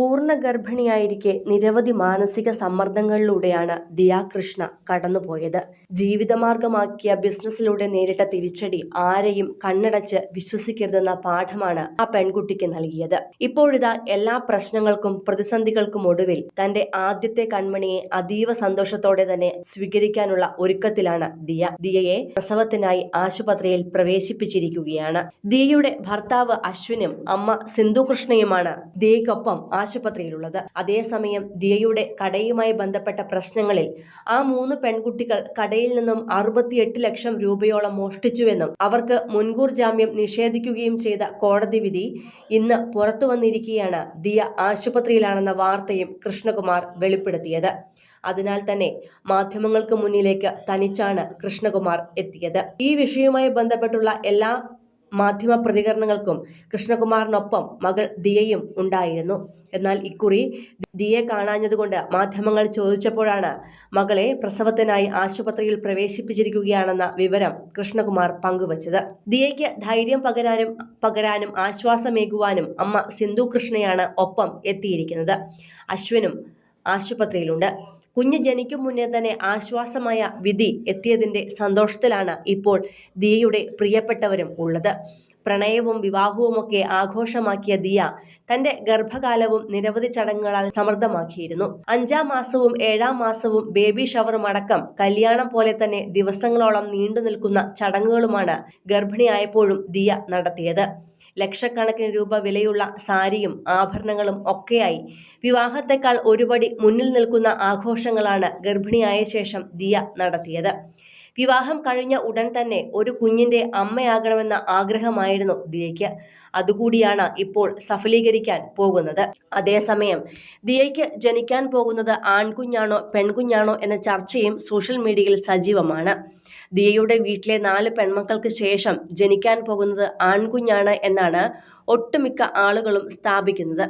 പൂർണ ഗർഭിണിയായിരിക്കെ നിരവധി മാനസിക സമ്മർദ്ദങ്ങളിലൂടെയാണ് ദിയ കൃഷ്ണ കടന്നുപോയത്. ജീവിതമാർഗമാക്കിയ ബിസിനസ്സിലൂടെ നേരിട്ട തിരിച്ചടി ആരെയും കണ്ണടച്ച് വിശ്വസിക്കരുതെന്ന പാഠമാണ് ആ പെൺകുട്ടിക്ക് നൽകിയത്. ഇപ്പോഴിതാ എല്ലാ പ്രശ്നങ്ങൾക്കും പ്രതിസന്ധികൾക്കും ഒടുവിൽ തന്റെ ആദ്യത്തെ കൺമണിയെ അതീവ സന്തോഷത്തോടെ തന്നെ സ്വീകരിക്കാനുള്ള ഒരുക്കത്തിലാണ് ദിയ. ദിയയെ പ്രസവത്തിനായി ആശുപത്രിയിൽ പ്രവേശിപ്പിച്ചിരിക്കുകയാണ്. ദിയയുടെ ഭർത്താവ് അശ്വിനും അമ്മ സിന്ധു കൃഷ്ണയുമാണ് ദിയയ്ക്കൊപ്പം ആശുപത്രിയിലുള്ളത്. അതേസമയം ദിയയുടെ കടയുമായി ബന്ധപ്പെട്ട പ്രശ്നങ്ങളിൽ ആ മൂന്ന് പെൺകുട്ടികൾ കടയിൽ നിന്നും അറുപത്തിയെട്ട് ലക്ഷം രൂപയോളം മോഷ്ടിച്ചുവെന്നും അവർക്ക് മുൻകൂർ ജാമ്യം നിഷേധിക്കുകയും ചെയ്ത കോടതി വിധി ഇന്ന് പുറത്തു വന്നിരിക്കുകയാണ് ദിയ ആശുപത്രിയിലാണെന്ന വാർത്തയും കൃഷ്ണകുമാർ വെളിപ്പെടുത്തിയത്. അതിനാൽ തന്നെ മാധ്യമങ്ങൾക്ക് മുന്നിലേക്ക് തനിച്ചാണ് കൃഷ്ണകുമാർ എത്തിയത്. ഈ വിഷയവുമായി ബന്ധപ്പെട്ടുള്ള എല്ലാ മാധ്യമ പ്രതികരണങ്ങൾക്കും കൃഷ്ണകുമാറിനൊപ്പം മകൾ ദിയയും ഉണ്ടായിരുന്നു. എന്നാൽ ഇക്കുറി ദിയെ കാണാഞ്ഞതുകൊണ്ട് മാധ്യമങ്ങൾ ചോദിച്ചപ്പോഴാണ് മകളെ പ്രസവത്തിനായി ആശുപത്രിയിൽ പ്രവേശിപ്പിച്ചിരിക്കുകയാണെന്ന വിവരം കൃഷ്ണകുമാർ പങ്കുവച്ചത്. ദിയയ്ക്ക് ധൈര്യം പകരാനും പകരാനും ആശ്വാസമേകുവാനും അമ്മ സിന്ധു കൃഷ്ണയാണ് ഒപ്പം എത്തിയിരിക്കുന്നത്. അശ്വിനും ആശുപത്രിയിലുണ്ട്. കുഞ്ഞ് ജനിക്കും മുന്നേ തന്നെ ആശ്വാസമായ വിധി എത്തിയതിന്റെ സന്തോഷത്തിലാണ് ഇപ്പോൾ ദിയയുടെ പ്രിയപ്പെട്ടവരും ഉള്ളത്. പ്രണയവും വിവാഹവുമൊക്കെ ആഘോഷമാക്കിയ ദിയ തന്റെ ഗർഭകാലവും നിരവധി ചടങ്ങുകളാൽ സമൃദ്ധമാക്കിയിരുന്നു. അഞ്ചാം മാസവും ഏഴാം മാസവും ബേബി ഷവറും അടക്കം കല്യാണം പോലെ തന്നെ ദിവസങ്ങളോളം നീണ്ടു നിൽക്കുന്ന ചടങ്ങുകളുമാണ് ഗർഭിണിയായപ്പോഴും ദിയ നടത്തിയത്. ലക്ഷക്കണക്കിന് രൂപ വിലയുള്ള സാരിയും ആഭരണങ്ങളും ഒക്കെയായി. വിവാഹത്തെക്കാൾ ഒരുപടി മുന്നിൽ നിൽക്കുന്ന ആഘോഷങ്ങളാണ് ഗർഭിണിയായ ശേഷം ദിയ നടത്തിയത്. വിവാഹം കഴിഞ്ഞ ഉടൻ തന്നെ ഒരു കുഞ്ഞിന്റെ അമ്മയാകണമെന്ന ആഗ്രഹമായിരുന്നു ദിയയ്ക്ക്. അതുകൂടിയാണ് ഇപ്പോൾ സഫലീകരിക്കാൻ പോകുന്നത്. അതേസമയം ദിയയ്ക്ക് ജനിക്കാൻ പോകുന്നത് ആൺകുഞ്ഞാണോ പെൺകുഞ്ഞാണോ എന്ന ചർച്ചയും സോഷ്യൽ മീഡിയയിൽ സജീവമാണ്. ദിയയുടെ വീട്ടിലെ നാല് പെൺമക്കൾക്ക് ശേഷം ജനിക്കാൻ പോകുന്നത് ആൺകുഞ്ഞാണ് എന്നാണ് ഒട്ടുമിക്ക ആളുകളും സ്ഥാപിക്കുന്നത്.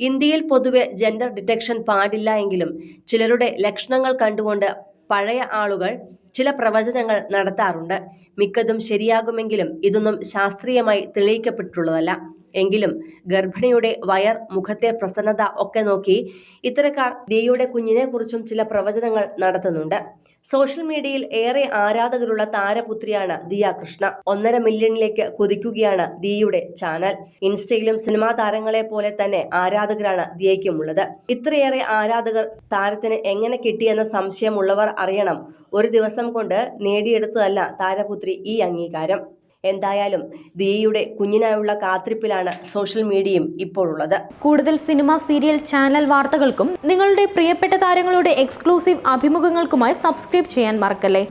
ഇന്ത്യയിൽ പൊതുവെ ജെൻഡർ ഡിറ്റക്ഷൻ പാടില്ല എങ്കിലും ചിലരുടെ ലക്ഷണങ്ങൾ കണ്ടുകൊണ്ട് പഴയ ആളുകൾ ചില പ്രവചനങ്ങൾ നടത്താറുണ്ട്. മിക്കതും ശരിയാകുമെങ്കിലും ഇതൊന്നും ശാസ്ത്രീയമായി തെളിയിക്കപ്പെട്ടിട്ടുള്ളതല്ല. എങ്കിലും ഗർഭിണിയുടെ വയർ മുഖത്തെ പ്രസന്നത ഒക്കെ നോക്കി ഇത്തരക്കാർ ദിയയുടെ കുഞ്ഞിനെ കുറിച്ചും ചില പ്രവചനങ്ങൾ നടത്തുന്നുണ്ട്. സോഷ്യൽ മീഡിയയിൽ ഏറെ ആരാധകരുള്ള താരപുത്രിയാണ് ദിയ കൃഷ്ണ. ഒന്നര മില്യണിലേക്ക് കുതിക്കുകയാണ് ദിയയുടെ ചാനൽ. ഇൻസ്റ്റയിലും സിനിമാ താരങ്ങളെ പോലെ തന്നെ ആരാധകരാണ് ദിയയ്ക്കുമുള്ളത്. ഇത്രയേറെ ആരാധകർ താരത്തിന് എങ്ങനെ കിട്ടിയെന്ന സംശയമുള്ളവർ അറിയണം. ഒരു ദിവസം കൊണ്ട് നേടിയെടുത്തതല്ല താരപുത്രി ഈ അംഗീകാരം. എന്തായാലും ദിയയുടെ കുഞ്ഞിനായുള്ള കാത്തിരിപ്പിലാണ് സോഷ്യൽ മീഡിയയും ഇപ്പോഴുള്ളത്. കൂടുതൽ സിനിമ സീരിയൽ ചാനൽ വാർത്തകൾക്കും നിങ്ങളുടെ പ്രിയപ്പെട്ട താരങ്ങളുടെ എക്സ്ക്ലൂസീവ് അഭിമുഖങ്ങൾക്കുമായി സബ്സ്ക്രൈബ് ചെയ്യാൻ മറക്കല്ലേ?